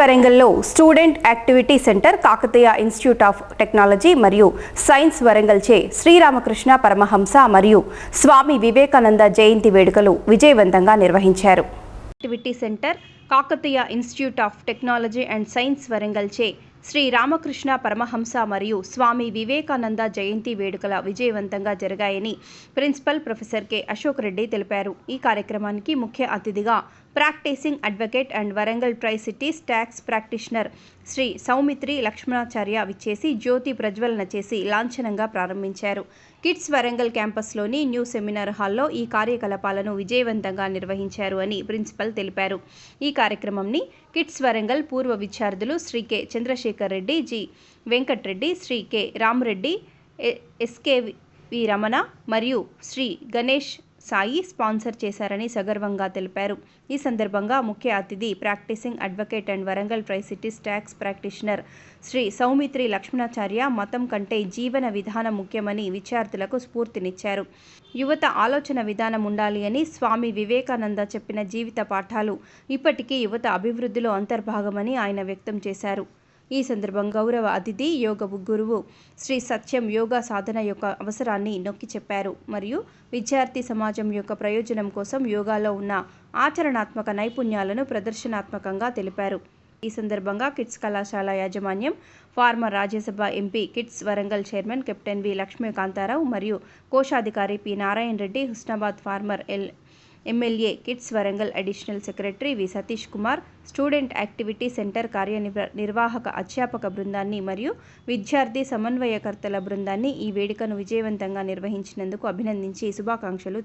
వరంగల్లో student activity centre Kakatiya institute of technology మరియు science వరంగల్చే శ్రీరామకృష్ణ పరమహంస మరియు స్వామి వివేకానంద జయంతి వేడుకలు విజయవంతంగా నిర్వహించారు. Activity centre Kakatiya institute of technology and science వరంగల్చే Shri Ramakrishna Paramahamsa మరియు స్వామి వివేకానంద జయంతి వేడుకల విజయవంతంగా జరిగాయని principal professor K. Ashok Reddy తెలిపారు. ఈ కార్యక్రమానికి ముఖ్య అతిథిగా practising advocate and Warangal tri cities tax practitioner Shri Soumitri Lakshmanacharya విచ్చేసి జ్యోతి ప్రజ్వలన చేసి లాంఛనంగా ప్రారంభించారు. కిడ్స్ వరంగల్ క్యాంపస్లోని న్యూ సెమినార్ హాల్లో ఈ కార్యకలాపాలను విజయవంతంగా నిర్వహించారు అని ప్రిన్సిపల్ తెలిపారు. ఈ కార్యక్రమంని కిడ్స్ వరంగల్ పూర్వ విద్యార్థులు Shri K Chandrashekar Reddy G Venkat Reddy Shri K Rama Reddy SK V Ramana మరియు శ్రీ గణేష్ సాయి స్పాన్సర్ చేశారని సగర్వంగా తెలిపారు. ఈ సందర్భంగా ముఖ్య అతిథి practising advocate and Warangal tri cities tax practitioner Shri Soumitri Lakshmanacharya మతం కంటే జీవన విధానం ముఖ్యమని విద్యార్థులకు స్ఫూర్తినిచ్చారు. యువత ఆలోచన విధానం ఉండాలి అని స్వామి వివేకానంద చెప్పిన జీవిత పాఠాలు ఇప్పటికీ యువత అభివృద్ధిలో అంతర్భాగమని ఆయన వ్యక్తం చేశారు. ఈ సందర్భంగా గౌరవ అతిథి యోగ గురువు శ్రీ సత్యం యోగా సాధన యొక్క అవసరాన్ని నొక్కి చెప్పారు. మరియు విద్యార్థి సమాజం యొక్క ప్రయోజనం కోసం యోగాలో ఉన్న ఆచరణాత్మక నైపుణ్యాలను ప్రదర్శనాత్మకంగా తెలిపారు. ఈ సందర్భంగా కిడ్స్ కళాశాల యాజమాన్యం former Rajya Sabha MP KITS Warangal chairman captain V Lakshmikanta Rao మరియు కోశాధికారి P Narayana Reddy Husnabad former L MLA KITS Warangal additional secretary V Satish Kumar student activity centre కార్యనిర్వాహక నిర్వాహక అధ్యాపక బృందాన్ని మరియు విద్యార్థి సమన్వయకర్తల బృందాన్ని ఈ వేడుకను విజయవంతంగా నిర్వహించినందుకు అభినందించి శుభాకాంక్షలు